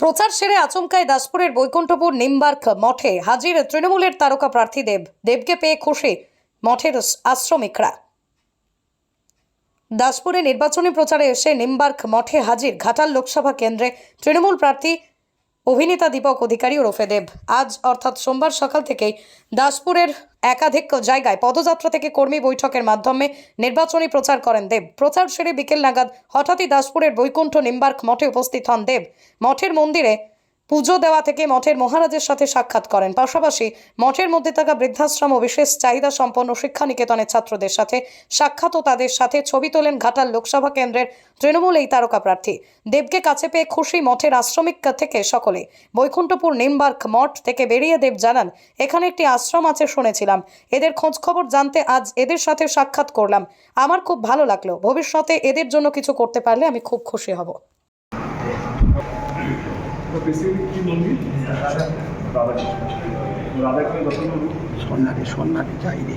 প্রচার সেরে আচমকায় দাসপুরের বৈকুণ্ঠপুর নিম্বার্ক মঠে হাজির তৃণমূলের তারকা প্রার্থী দেব। দেবকে পেয়ে খুশি মঠের আশ্রমিকরা। দাসপুরে নির্বাচনী প্রচারে এসে নিম্বার্ক মঠে হাজির ঘাটাল লোকসভা কেন্দ্রে তৃণমূল প্রার্থী অভিনেতা দীপক অধিকারী ওরফে দেব। আজ অর্থাৎ সোমবার সকাল থেকেই দাসপুরের একাধিক জায়গায় পদযাত্রা থেকে কর্মী বৈঠকের মাধ্যমে নির্বাচনী প্রচার করেন দেব। প্রচার সেরে বিকেল নাগাদ হঠাৎই দাসপুরের বৈকুণ্ঠ নিম্বার্ক মঠে উপস্থিত হন দেব। মঠের মন্দিরে পুজো দেওয়া থেকে মঠের মহারাজের সাথে সাক্ষাৎ করেন। পাশাপাশি মঠের মধ্যে থাকা বৃদ্ধাশ্রম ও বিশেষ চাহিদা সম্পন্ন শিক্ষা নিকেতনের ছাত্রদের সাথে সাক্ষাৎ ও তাদের সাথে ছবি তোলেন ঘাটাল লোকসভা কেন্দ্রের তৃণমূল এই তারকা প্রার্থী। দেবকে কাছে পেয়ে খুশি মঠের আশ্রমিক থেকে সকলে। বৈকুণ্ঠপুর নিমবার্ক মঠ থেকে বেরিয়ে দেব জানান, এখানে একটি আশ্রম আছে শুনেছিলাম। এদের খোঁজ খবর জানতে আজ এদের সাথে সাক্ষাৎ করলাম। আমার খুব ভালো লাগল। ভবিষ্যতে এদের জন্য কিছু করতে পারলে আমি খুব খুশি হব। তো বেসিক্যালি কি মন্দির রাধাকৃষ্ণ রাধাকৃষ্ণ দর্শন সন্ন্যাসী সন্ন্যাসী চাই রে।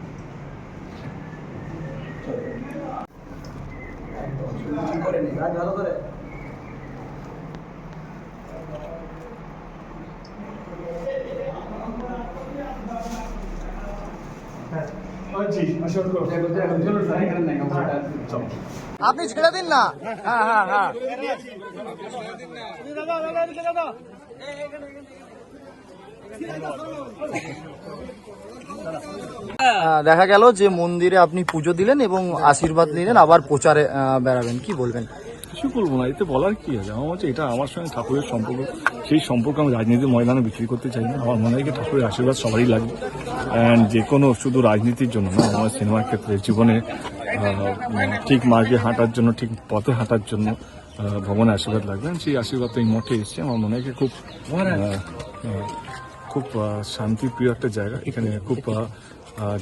থাকো জি আশীর্বাদ করো আপনি ছেড়ে দিন না? হ্যাঁ হ্যাঁ হ্যাঁ। দেখা গেল যে মন্দিরে আপনি পুজো দিলেন এবং আশীর্বাদ নিলেন, আবার প্রচারে বেড়াবেন। কি বলবেন? কিছু বলব না, এতে বলার কি আছে? আমার হচ্ছে এটা আমার সঙ্গে ঠাকুরের সম্পর্ক, সেই সম্পর্ক আমি রাজনীতির ময়দানে বিক্রি করতে চাই না। আমার মনে হয় ঠাকুরের আশীর্বাদ সবারই লাগবে। অ্যান্ড যে কোনো শুধু রাজনীতির জন্য না, আমার সিনেমার ক্ষেত্রে, জীবনে ঠিক মার্গে হাঁটার জন্য, ঠিক পথে হাঁটার জন্য ভগবানের আশীর্বাদ লাগবে। সেই আশীর্বাদ তো এই মঠে এসছে। আমার মনে হয় খুব খুব শান্তিপ্রিয় একটা জায়গা। এখানে খুব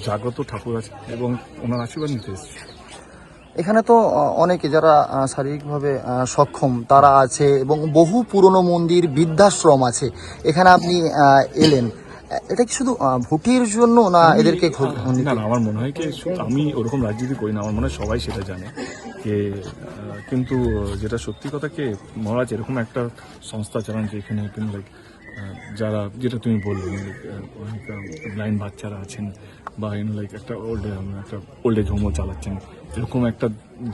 জাগ্রত ঠাকুর আছে এবং ওনার আশীর্বাদ নিতে এসছে। এখানে তো অনেকে যারা শারীরিকভাবে সক্ষম তারা আছে এবং বহু পুরনো মন্দির বৃদ্ধাশ্রম আছে। এখানে আপনি এলেন। এটা কি শুধু ভোটের জন্য না এদেরকে না না আমার মনে হয় কি আমি ওরকম রাজনীতি করি না আমার মনে হয় সবাই সেটা জানে যে কিন্তু যেটা সত্যি কথা কি মহারাজ এরকম একটা সংস্থা চালান যে এখানে লাইক যারা, যেটা তুমি বললে অনেক ব্লাইন্ড বাচ্চারা আছেন বা লাইক একটা ওল্ড একটা ওল্ড এজ হোমও চালাচ্ছেন। এরকম একটা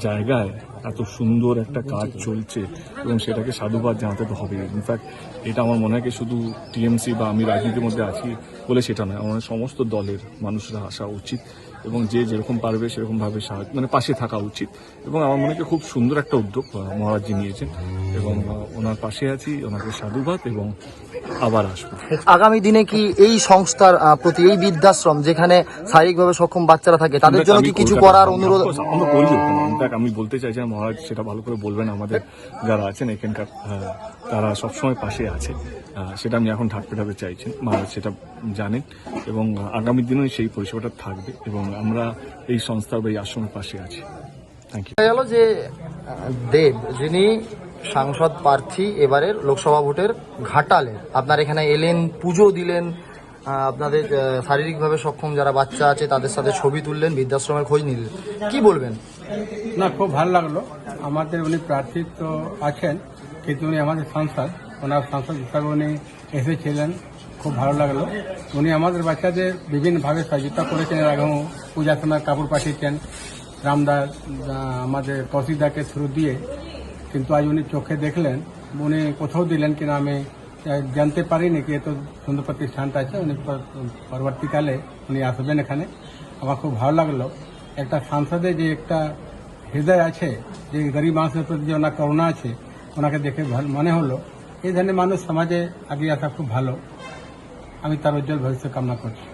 জায়গায় এত সুন্দর একটা কাজ চলছে এবং সেটাকে সাধুবাদ জানাতে তো হবে ইনফ্যাক্ট এটা আমার মনে হয় শুধু টিএমসি বা আমি রাজনীতির মধ্যে আছি বলে সেটা নয়, আমার সমস্ত দলের মানুষরা আসা উচিত এবং যে যেরকম পারবে সেরকমভাবে সাহায্য মানে পাশে থাকা উচিত। এবং আমার মনে হয় খুব সুন্দর একটা উদ্যোগ মহারাজজি নিয়েছেন এবং ওনার পাশে আছি, ওনাকে সাধুবাদ এবং আবার আসব। আগামী দিনে কি এই সংস্থার প্রতি এই বৃদ্ধাশ্রম যেখানে শারীরিকভাবে সক্ষম বাচ্চারা থাকে তাদের জন্য কি কিছু করার অনুরোধ? আমরা করি ইনফ্যাক্ট আমি বলতে চাই যে মহারাজ সেটা ভালো করে বলবেন আমাদের যারা আছেন এখানকার তারা সবসময় পাশে আছে। সেটা আমি এখন ঢাক পেটাতে চাইছেন মহারাজ সেটা জানেন এবং আগামী দিনেও সেই পরিষেবাটা থাকবে এবং আমরা এই সংস্থার বা এই আশ্রমের পাশে আছি। থ্যাংক ইউ যে দেব যিনি সাংসদ প্রার্থী এবারের লোকসভা ভোটের ঘাটালের আপনার এখানে এলেন, পুজো দিলেন আপনাদের শারীরিকভাবে সক্ষম যারা বাচ্চা আছে, তাদের সাথে ছবি তুললেন, বৃদ্ধাশ্রমের খোঁজ নিলেন। কি বলবেন? না, খুব ভালো লাগল। আমাদের উনি প্রার্থী তো আছেন, কিন্তু উনি আমাদের সাংসদ। ওনার সাংসদ হিসাবে উনি এসেছিলেন। খুব ভালো লাগল। উনি আমাদের বাচ্চাদের বিভিন্নভাবে সহযোগিতা করেছেন। আগেও পূজার সময় কাপড় পাঠিয়েছেন। রামদাস আমাদের কৌশিকদাকে থ্রু দিয়ে কিন্তু আজ উনি চোখে দেখলেন, উনি কোথাও দিলেন কিনা আমি জানতে পারিনি কি এত সুন্দর প্রতিষ্ঠানটা আছে, উনি পরবর্তীকালে উনি আসবেন এখানে। আমার খুব ভালো লাগল। একটা সাংসদে যে একটা হৃদয় আছে, যে গরিব মানুষের প্রতি যে ওনার করুণা আছে, ওনাকে দেখে মনে হলো, এই ধরনের মানুষ সমাজে আগিয়ে আসা খুব ভালো। আমি তার উজ্জ্বল ভবিষ্যৎ কামনা করছি।